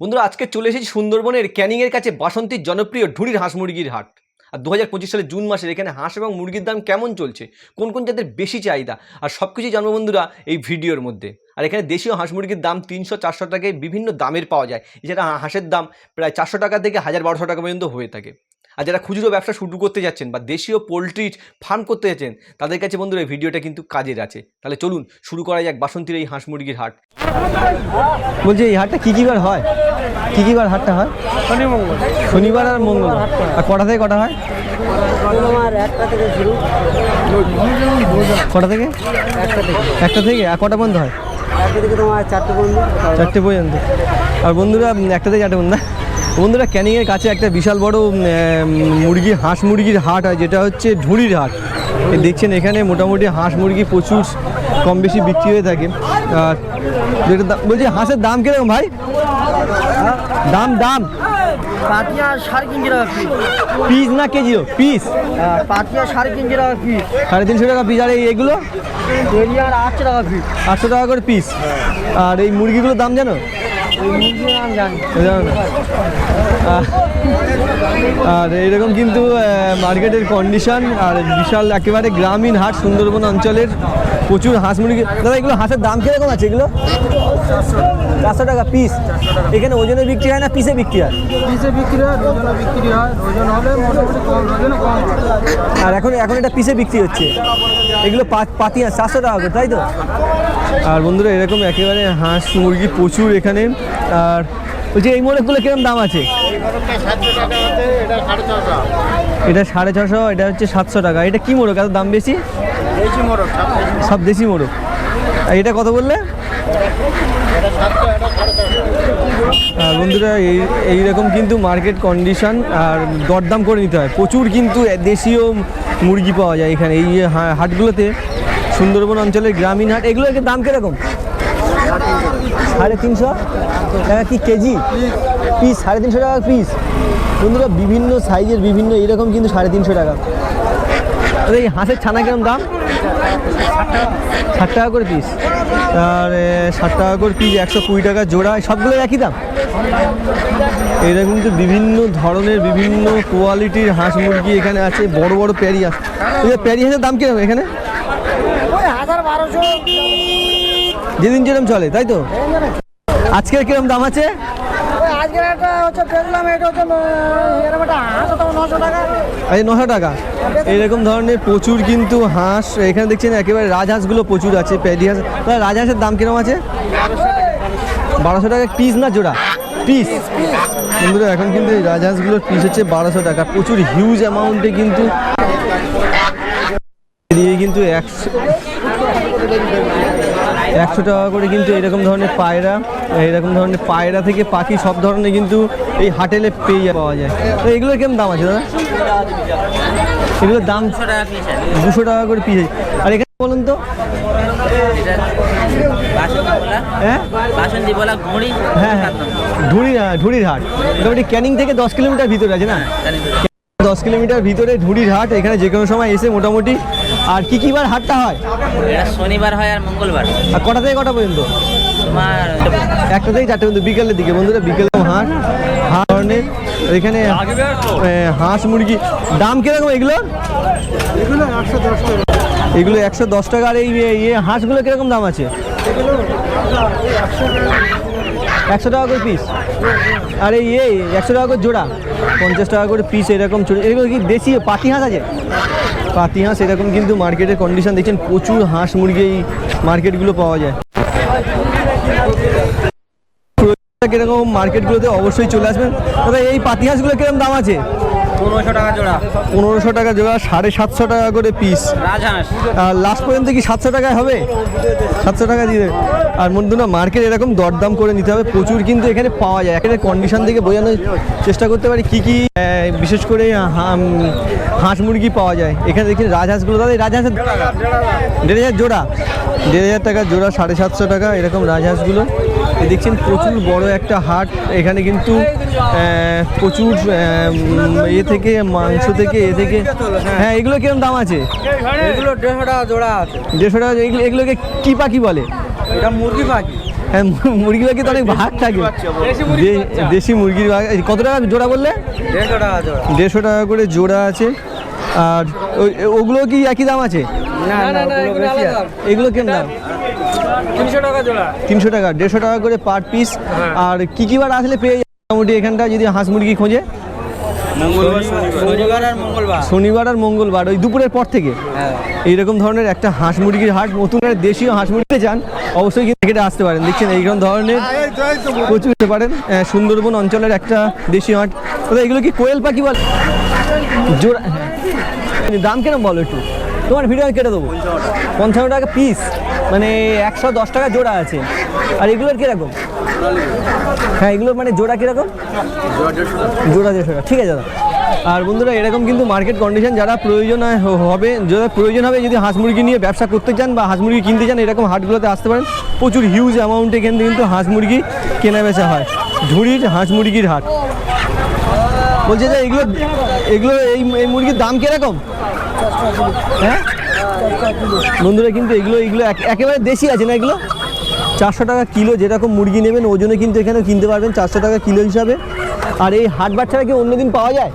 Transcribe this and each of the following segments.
বন্ধুরা, আজকে চলে এসেছি সুন্দরবনের ক্যানিংয়ের কাছে বাসন্তীর জনপ্রিয় ঢুড়ির হাঁস মুরগির হাট। আর দু হাজার পঁচিশ সালের জুন মাসের এখানে হাঁস এবং মুরগির দাম কেমন চলছে? কোন কোন জাতের বেশি চাহিদা? আর সব কিছুই জানব বন্ধুরা এই ভিডিওর মধ্যে। আর এখানে দেশীয় হাঁস মুরগির দাম তিনশো চারশো টাকায় বিভিন্ন দামের পাওয়া যায়। এছাড়া হাঁসের দাম প্রায় চারশো টাকা থেকে হাজার বারোশো টাকা পর্যন্ত হয়ে থাকে। আর যারা খুচরো ব্যবসা শুরু করতে যাচ্ছেন বা দেশীয় পোলট্রির ফার্ম করতে যাচ্ছেন তাদের কাছে বন্ধুরা এই ভিডিওটা কিন্তু কাজের আছে। তাহলে চলুন শুরু করা যাক বাসন্তীর এই হাঁস মুরগির হাট। বলছি এই হাটটা কী কী বার হয়? কী কী বার হাটটা হয়? শনি মঙ্গল শনিবার আর মঙ্গলবার। আর কটা থেকে কটা হয়? কটা থেকে? একটা থেকে। একটা থেকে আর কটা বন্ধ হয়? চারটে পর্যন্ত। আর বন্ধুরা একটা থেকে চারটে বন্ধু বন্ধুরা ক্যানিংয়ের কাছে একটা বিশাল বড় মুরগি হাঁস মুরগির হাট হয় যেটা হচ্ছে ঢুড়ির হাট। দেখছেন এখানে মোটামুটি হাঁস মুরগি প্রচুর কম বেশি বিক্রি হয়ে থাকে। আর যেটা বলছি হাঁসের দাম কীরকম ভাই? দাম দাম। পাটিয়া সাড়ে তিনশো টাকা পিস পিস না কেজিও? পিস পাটিয়া সাড়ে তিনশো টাকা পিস সাড়ে তিনশো টাকা পিস আর এই এগুলো? আটশো টাকা পিস আটশো টাকা করে পিস আর এই মুরগিগুলোর দাম জানো? আর এরকম কিন্তু মার্কেটের কন্ডিশন আর বিশাল একেবারে গ্রামীণ হাট সুন্দরবন অঞ্চলের প্রচুর হাঁস মুরগি। দাদা এগুলো হাঁসের দাম কীরকম আছে? এগুলো? চারশো টাকা পিস এখানে ওজনে বিক্রি হয় না পিসে বিক্রি হয়? পিসে বিক্রি হয় ওজনে বিক্রি হয়। ওজন হলে মোটামুটি কম ওজনে কম আর এখন এখন এটা পিসে বিক্রি হচ্ছে। এগুলো পা- পাতি হাঁস চারশো টাকা করে তাই তো? আর বন্ধুরা এরকম একেবারে হাঁস মুরগি প্রচুর এখানে। আর বলছি এই মোড়কগুলো কীরকম দাম আছে? এটা সাড়ে ছশো এটা হচ্ছে সাতশো টাকা। এটা কি মোড়ক? এত দাম বেশি? সব দেশি মোড়ক। আর এটা কত বললে? বন্ধুরা এই এইরকম কিন্তু মার্কেট কন্ডিশন আর দরদাম করে নিতে হয়। প্রচুর কিন্তু দেশীয় মুরগি পাওয়া যায় এখানে। এই হাটগুলোতে সুন্দরবন অঞ্চলের গ্রামীণ হাট এগুলোর দাম কীরকম? সাড়ে তিনশো টাকা কি কেজি? পিস, সাড়ে তিনশো টাকা পিস। বন্ধুরা, বিভিন্ন সাইজের, বিভিন্ন এরকম কিন্তু সাড়ে তিনশো টাকা। এই হাঁসের ছানা কীরকম দাম? ষাট টাকা করে পিস। আর ষাট টাকা করে পিস, একশো কুড়ি টাকা জোড়া সবগুলো একই দাম? এরকম কিন্তু বিভিন্ন ধরনের, বিভিন্ন কোয়ালিটির হাঁস মুরগি এখানে আছে, বড় বড় প্যারি আছে প্যারি হাঁসের দাম কীরকম এখানে? হাজার বারোশো। যেদিন যেরকম চলে তাই তো? আজকের কীরকম দাম আছে? আজকের একটা হচ্ছে দেখলাম এটা হচ্ছে এরকম একটা হাঁস নশো টাকা। এই নশো টাকা? এরকম ধরনের প্রচুর কিন্তু হাঁস এখানে দেখছেন একেবারে রাজহাঁসগুলো প্রচুর আছে প্যাডি হাঁস। তাহলে রাজহাঁসের দাম কীরকম আছে? বারোশো টাকা পিস না জোড়া? পিস বন্ধুরা এখন কিন্তু এই রাজহাঁসগুলোর পিস হচ্ছে বারোশো টাকা। প্রচুর হিউজ অ্যামাউন্টে কিন্তু কিন্তু একশো একশো টাকা করে কিন্তু এরকম ধরনের পায়রা এরকম ধরনের পায়রা থেকে পাখি সব ধরনের কিন্তু এই হাটেলে পেয়ে পাওয়া যায়। তো এগুলোর কেমন দাম আছে দাদা? এগুলোর দাম দুশো টাকা করে পিস আর এখানে বলুন তো। হ্যাঁ? বাসন্তী বলা হ্যাঁ হ্যাঁ। ঢুড়ির হাট। মোটামুটি ক্যানিং থেকে দশ কিলোমিটার ভিতরে আছে না? দশ কিলোমিটার ভিতরে ঢুড়ির হাট এখানে যে কোনো সময় এসে মোটামুটি আর কি কি বার হাটটা হয়? এটা শনিবার হয় আর মঙ্গলবার। আর কটা থেকে কটা পর্যন্ত? তোমার একটা থেকে চারটে পর্যন্ত বিকেলের দিকে। বন্ধুরা বিকেলে হাঁস হাঁস ধরনের এখানে হাঁস মুরগি। দাম কীরকম এগুলো এগুলো একশো দশ টাকা। এগুলো একশো দশ টাকা আর এই ইয়ে হাঁসগুলো কীরকম দাম আছে? একশো টাকা করে পিস আরে এই একশো টাকা করে জোড়া। পঞ্চাশ টাকা করে পিস এরকম এগুলো কি দেশি পাতি হাঁস আছে? পাতি হাঁস এরকম কিন্তু মার্কেটের কন্ডিশন দেখছেন প্রচুর হাঁস মুরগি এই মার্কেটগুলো পাওয়া যায়। কীরকম মার্কেটগুলোতে অবশ্যই চলে আসবেন। তবে এই পাতি হাঁসগুলো কীরকম দাম আছে? পনেরোশো টাকা জোড়া। পনেরোশো টাকা জোড়া সাড়ে সাতশো টাকা করে পিস রাজহাঁস। আর লাস্ট পর্যন্ত কি সাতশো টাকায় হবে? সাতশো টাকা দিয়ে আর মধ্যে না মার্কেট এরকম দরদাম করে নিতে হবে। প্রচুর কিন্তু এখানে পাওয়া যায়। এখানে কন্ডিশন থেকে বোঝানোর চেষ্টা করতে পারি কী কী বিশেষ করে হাঁস মুরগি পাওয়া যায়। এখানে দেখি রাজহাঁসগুলো। দাদা এই রাজহাঁসের দেড় হাজার জোড়া। দেড় হাজার টাকা জোড়া সাড়ে সাতশো টাকা এরকম রাজহাঁসগুলো। দেখছেন প্রচুর বড় একটা হাট। এখানে কিন্তু প্রচুর এ থেকে মাংস থেকে এ থেকে। হ্যাঁ এগুলো কীরকম দাম আছে? এগুলো দেড়শো টাকা জোড়া আছে। দেড়শো টাকা এগুলোকে কী পাখি বলে? এটা মুরগি পাখি। হ্যাঁ মু- মুরগি বাকি তো অনেক ভাগ থাকে? দেশি মুরগির ভাগ কত টাকা জোড়া বললে? দেড়শো টাকা জোড়া। দেড়শো টাকা করে জোড়া আছে। আর ওই- ওগুলো কি একই দাম আছে? না না না এগুলো কেমন দাম? তিনশো টাকা জোড়া। তিনশো টাকা দেড়শো টাকা করে পার পিস আর কি কি বার আসলে পেয়ে যাবে মোটামুটি এখানটা যদি হাঁস মুরগি খোঁজে? শনিবার। আর মঙ্গলবার। শনিবার আর মঙ্গলবার ওই দুপুরের পর থেকে। হ্যাঁ। এইরকম ধরনের একটা হাঁস মুরগির হাট নতুন দেশীয় হাঁস মুরগিতে চান অবশ্যই কিন্তু এখানে আসতে পারেন। দেখছেন এইরকম ধরনের প্রচুর হতে পারেন। সুন্দরবন অঞ্চলের একটা দেশীয় হাট। এগুলো কি কোয়েল পাখি বল? জোড়া হ্যাঁ। দাম কেন বলো একটু? তোমার ভিডিও কেটে দেবো। পঞ্চান্ন টাকা। পিস মানে একশো দশ টাকা জোড়া আছে। আর এগুলোর কীরকম? হ্যাঁ এগুলো মানে জোড়া কীরকম? জোড়া দেড়শো টাকা। ঠিক আছে দাদা। আর বন্ধুরা এরকম কিন্তু মার্কেট কন্ডিশন যারা প্রয়োজন হবে যারা প্রয়োজন হবে যদি হাঁস মুরগি নিয়ে ব্যবসা করতে চান বা হাঁস মুরগি কিনতে চান এরকম হাটগুলোতে আসতে পারেন। প্রচুর হিউজ অ্যামাউন্টে কিন্তু কিন্তু হাঁস মুরগি কেনা বেচা হয়। ঝুড়ির হাঁস মুরগির হাট বলছে যে এগুলো এগুলো এই এই মুরগির দাম কীরকম? হ্যাঁ? বন্ধুরা কিন্তু এগুলো এগুলো এক- একেবারে দেশি আছে না এগুলো? চারশো টাকা কিলো যেরকম মুরগি নেবেন, ওজনে কিন্তু এখানে কিনতে পারবেন চারশো টাকা কিলো হিসাবে। আর এই হাটবার ছাড়া কি অন্যদিন পাওয়া যায়?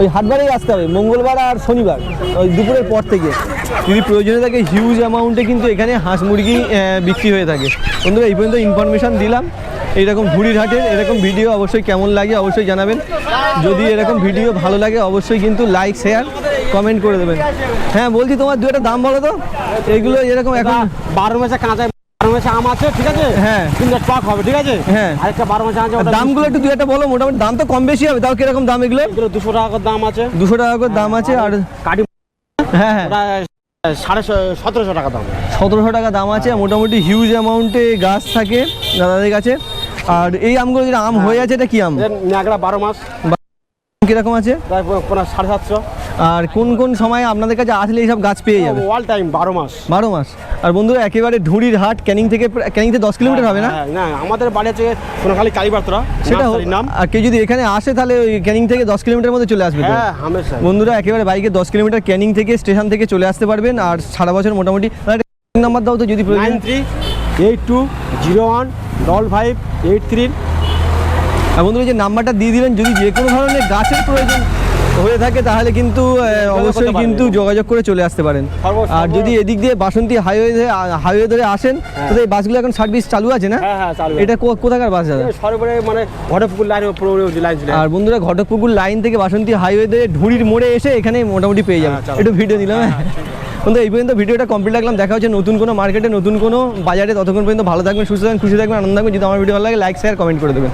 ওই হাটবারেই আসতে হবে, মঙ্গলবার আর শনিবার, ওই দুপুরের পর থেকে। যদি প্রয়োজনে থাকে হিউজ অ্যামাউন্টে কিন্তু এখানে হাঁস মুরগি বিক্রি হয়ে থাকে। বন্ধুরা, এই পর্যন্ত ইনফরমেশান দিলাম। এইরকম ঝুড়ির হাটের এরকম ভিডিও অবশ্যই কেমন লাগে অবশ্যই জানাবেন। যদি এরকম ভিডিও ভালো লাগে, অবশ্যই কিন্তু লাইক শেয়ার কমেন্ট করে দেবেন। হ্যাঁ বলছি তোমার দু একটা দাম বলো তো। এইগুলো এরকম এখন বারো মাসে কাঁচা বারো মাসে আম আছে ঠিক আছে? হ্যাঁ। টক হবে ঠিক আছে? হ্যাঁ। আরেকটা বারো মাসে আছে দামগুলো একটু একটা বলো মোটামুটি দাম তো কম বেশি হবে তাও কীরকম দাম এগুলো? এগুলো দুশো টাকা করে দাম আছে। দুশো টাকা করে দাম আছে আর কাটি হ্যাঁ হ্যাঁ। সাড়ে সতেরোশো টাকা দাম। সতেরোশো টাকা দাম আছে মোটামুটি হিউজ অ্যামাউন্টে গাছ থাকে দাদাদের কাছে। আর এই আমগুলো যেটা আম হয়ে আছে এটা কি আম? বারো মাস। কীরকম আছে? প্রায় সাড়ে সাতশো। আর কোন কোন সময় আপনাদের কাছে আসলে এইসব গাছ পেয়ে যাবে? অল টাইম বারো মাস। বারো মাস। আর বন্ধুরা একেবারে ঢুড়ির হাট ক্যানিং থেকে ক্যানিং থেকে দশ কিলোমিটার হবে না? হ্যাঁ, না আমাদের বাড়ি আছে সোনাখালী কালীবার্তরা সেটা। নাম। আর কেউ যদি এখানে আসে তাহলে ওই ক্যানিং থেকে দশ কিলোমিটার মধ্যে চলে আসবে হ্যাঁ বন্ধুরা একেবারে বাইকে দশ কিলোমিটার ক্যানিং থেকে স্টেশন থেকে চলে আসতে পারবেন। আর সারা বছর মোটামুটি নাম্বার দাও তো যদি প্রয়োজন। Nine three eight two zero one double five eight three. আর বন্ধুরা যে নাম্বারটা দিয়ে দিলেন যদি যে কোনো ধরনের গাছের প্রয়োজন হয়ে থাকে তাহলে কিন্তু অবশ্যই কিন্তু যোগাযোগ করে চলে আসতে পারেন। আর যদি এদিক দিয়ে বাসন্তী হাইওয়ে হাইওয়ে ধরে আসেন তাহলে এই বাসগুলো এখন সার্ভিস চালু আছে না? হ্যাঁ হ্যাঁ এটা কোথাকার বাস দাদা? সর্বরে মানে ঘটে লাইন আর বন্ধুরা ঘটকপুকুর লাইন থেকে বাসন্তী হাইওয়ে ধরে ঢুড়ির মোড়ে এসে এখানে মোটামুটি পেয়ে যাবেন। হ্যাঁ, একটু ভিডিও দিলাম হ্যাঁ বন্ধু এই পর্যন্ত ভিডিওটা কমপ্লিট লাগলাম দেখা হচ্ছে নতুন কোনো মার্কেটে নতুন কোনো বাজারে। ততক্ষণ পর্যন্ত ভালো থাকবেন সুস্থ থাকবেন খুশি থাকবেন আনন্দ থাকবেন। যদি আমার ভিডিও ভালো লাগে লাইক শেয়ার কমেন্ট করে দেবেন।